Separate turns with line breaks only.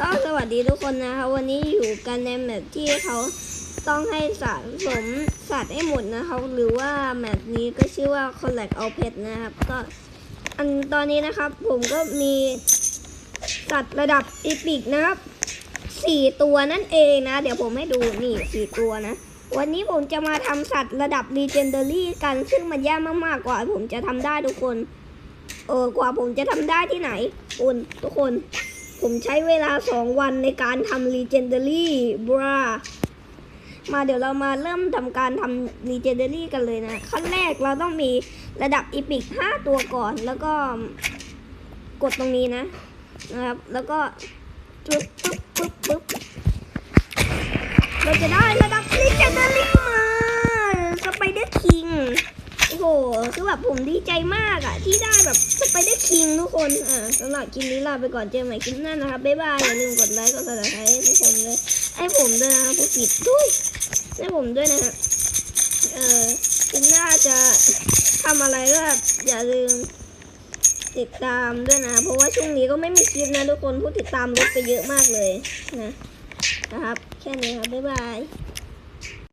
ก็สวัสดีทุกคนนะคะ วันนี้อยู่กันในแมปที่เขาต้องให้สะสมสัตว์ให้หมดนะครับหรือว่าแมปนี้ก็ชื่อว่า collect all pet นะครับก็อันตอนนี้นะครับ ผมก็มีสัตว์ระดับอีพิกนะครับสี่ตัวนั่นเองนะ เดี๋ยวผมให้ดูนี่สี่ตัวนะ วันนี้ผมจะมาทำสัตว์ระดับ legendary กันซึ่งมันยากมากๆกว่า ผมจะทำได้ทุกคน เออกว่าผมจะทำได้ที่ไหนคุณทุกคน ผมใช้เวลา 2 วันในการทำ Legendary บรามาเดี๋ยวเรามาเริ่มทำการทำ Legendary กันเลยนะ ขั้นแรกเราต้องมีระดับ Epic 5 ตัวก่อน แล้วก็กดตรงนี้นะนะครับ แล้วก็ปึ๊บปึ๊บปึ๊บปึ๊บเราจะได้ระดับ Legendary มาสไปเดอร์คิง โอ้โห คือ แบบผมดีใจมากอะที่ได้แบบสไปเดอร์คิงทุกคนอ่าสำหรับคลิปนี้ลาไปก่อนเจอใหม่คลิปหน้านะครับบ๊ายบายอย่าลืมกดไลค์กดซับสไครต์ให้ทุกคนเลยให้ผมด้วยนะครับผู้ผิดด้วยให้ผมด้วยนะฮะเออคลิปหน้าจะทำอะไรก็อย่าลืมติดตามด้วยนะ เพราะว่าช่วงนี้ก็ไม่มีคลิปนะทุกคนผู้ติดตามลดไปเยอะมากเลยนะนะครับ แค่นี้ครับบ๊ายบาย